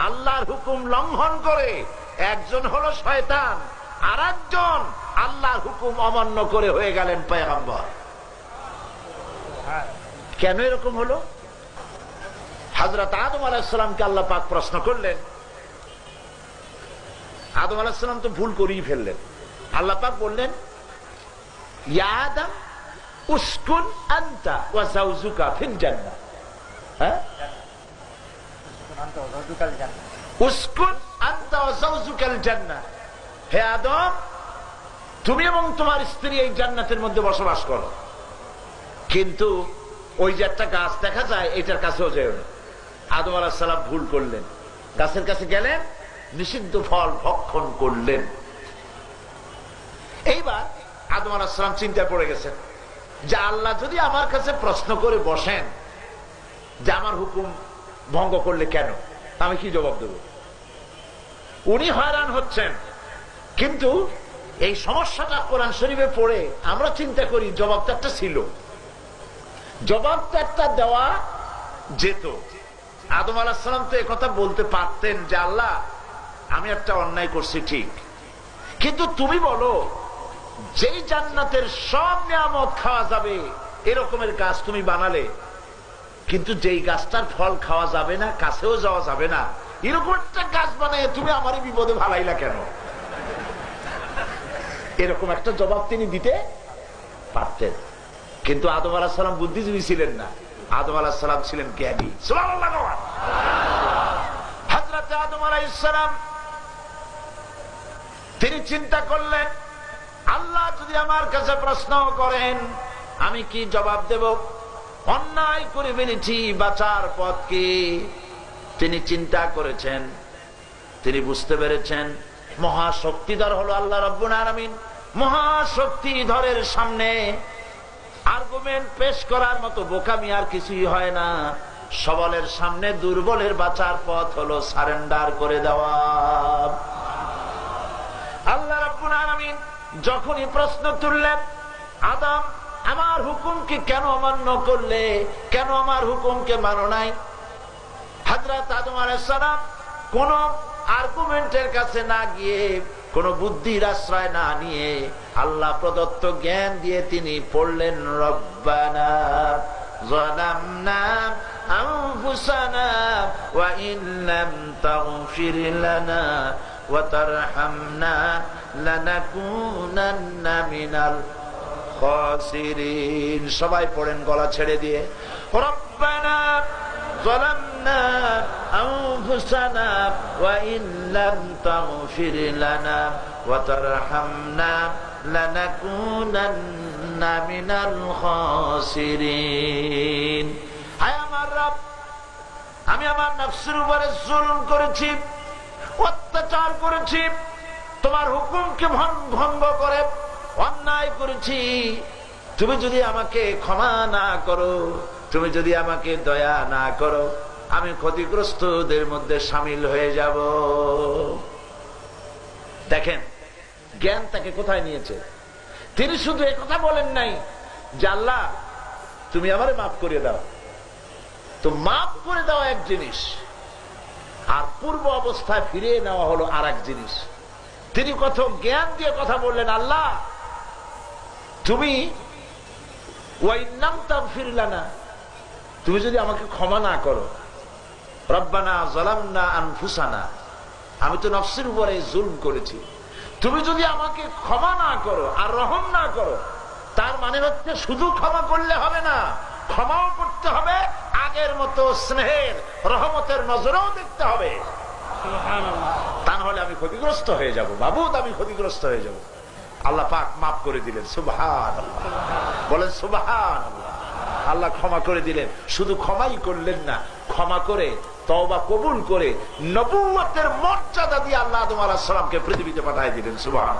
আল্লাহর হুকুম লঙ্ঘন করে। একজন হলো শয়তান আর একজন আল্লাহর হুকুম অমান্য করে হয়ে গেলেন পয়গম্বর। কেন এরকম হলো? হাজরত আদম আলাহিসামকে আল্লাহ পাক প্রশ্ন করলেন। আদম আলাহিসাম তো ভুল করেই ফেললেন। আল্লাহ পাক বললেন, ইয়া আদম, উস্কুন আনতা ওয়া জান্নাহ। হ্যাঁ? হে আদম, তুমি এবং তোমার স্ত্রী এই জান্নাতের মধ্যে বসবাস করো। কিন্তু ওই যে একটা গাছ দেখা যায়, এটার কাছেও যেও না। আদম আলাহ সালাম ভুল করলেন। গাছের কাছে গেলেন, নিষিদ্ধ ফল ভক্ষণ করলেন। এইবার আদম আলাহ সালাম চিন্তায় পড়ে গেছেন যে আল্লাহ যদি আমার কাছে প্রশ্ন করে বসেন যে আমার হুকুম ভঙ্গ করলে কেন? আমি কি জবাব দেব? উনি হয়রান হচ্ছেন। কিন্তু এই সমস্যাটা কোরআন শরীফে পড়ে আমরা চিন্তা করি জবাবটা একটা ছিল। জবাবটা একটা দেওয়া যেত। আদম আলাহাম তো একথা বলতে পারতেন যে, আল্লাহ, আমি একটা অন্যায় করছি ঠিক। কিন্তু তুমি বলো, যেই জান্নাতের সব নিয়ামত খাওয়া যাবে, এরকমের কাজ তুমি বানালে কিন্তু যেই গাছটার ফল খাওয়া যাবে না, কাছেও যাওয়া যাবে না, এরকম একটা গাছ বানায় তুমি আমারই বিপদে ভালাইলা কেন? এরকম একটা জবাব তিনি দিতে পারতেন। কিন্তু আদম আলাহ সালাম বুদ্ধিজীবী ছিলেন না। আদম আলাহ সালাম ছিলেন জ্ঞানী। হাজরাতে আদম আলাহ ইসলাম তিনি চিন্তা করলেন, আল্লাহ যদি আমার কাছে প্রশ্ন করেন, আমি কি জবাব দেব? অন্যায় করে ফেলেছি, বাঁচার পথ কি? তিনি চিন্তা করেছেন, তিনি বুঝতে পেরেছেন, মহাশক্তিধর হলো আল্লাহ রব্বুল আলমিন। মহাশক্তিধরের সামনে আর্গুমেন্ট পেশ করার মতো বোকামি আর কিছুই হয় না। সবলের সামনে দুর্বলের বাঁচার পথ হলো সারেন্ডার করে দেওয়া। আল্লাহ রাব্বুল আরামিন যখনই প্রশ্ন তুললেন, আদম আমার হুকুমকে কেন অমান্য করলে কেন আমার হুকুমকে মানো নাই হাজরাত আদম আলাইসালাম কোন আর্গুমেন্টের কাছে না গিয়ে কোন বুদ্ধির আশ্রয় না নিয়ে আল্লাহ প্রদত্ত জ্ঞান দিয়ে তিনি পড়লেন রব্বানা ظلمنا أنفسنا وإن لم تغفر لنا وترحمنا لنكونن من الخاسرين সবাই পড়েন গলা ছেড়ে দিয়ে রব্বানা ظلمنا أنفسنا وإن لم تغفر لنا وترحمنا لنكونن من الخاسرين হায় আমার রব আমি আমার নফসের উপরে জুলুম করেছি অত্যাচার করেছি তোমার হুকুমকে ভঙ্গ করে অন্যায় করেছি। তুমি যদি আমাকে ক্ষমা না করো, তুমি যদি আমাকে দয়া না করো, আমি ক্ষতিগ্রস্তদের মধ্যে সামিল হয়ে যাব। দেখেন, জ্ঞান তাকে কোথায় নিয়েছে? তিনি শুধু কথা বলেন নাই যে, আল্লাহ, তুমি আমারে মাফ করে দাও। তো মাফ করে দেওয়া এক জিনিস, আর পূর্ব অবস্থায় ফিরিয়ে নেওয়া হলো আর জিনিস। তিনি কত জ্ঞান দিয়ে কথা বললেন, আল্লাহ তুমি ওই নামতাম ফিরলা না তুমি যদি আমাকে ক্ষমা না করো রব্বানা জলামনা আনফুসানা আমি তো নফসের উপরে জুলম করেছি। তুমি যদি আমাকে ক্ষমা না করো আর রহম না করো তার মানে হচ্ছে শুধু ক্ষমা করলে হবে না ক্ষমাও করতে হবে আগের মতো স্নেহের রহমতের নজরেও দেখতে হবে। তা হলে আমি ক্ষতিগ্রস্ত হয়ে যাব। বাবুদ আমি ক্ষতিগ্রস্ত হয়ে যাব। আল্লাহ পাক মাফ করে দিলেন সুবহান বলেন সুবহান আল্লাহ ক্ষমা করে দিলেন। শুধু ক্ষমাই করলেন না, ক্ষমা করে, তওবা কবুল করে নবুয়তের মর্যাদা দিয়ে আল্লাহ আদম আলাহ সালামকে পৃথিবীতে পাঠিয়ে দিলেন সুবহান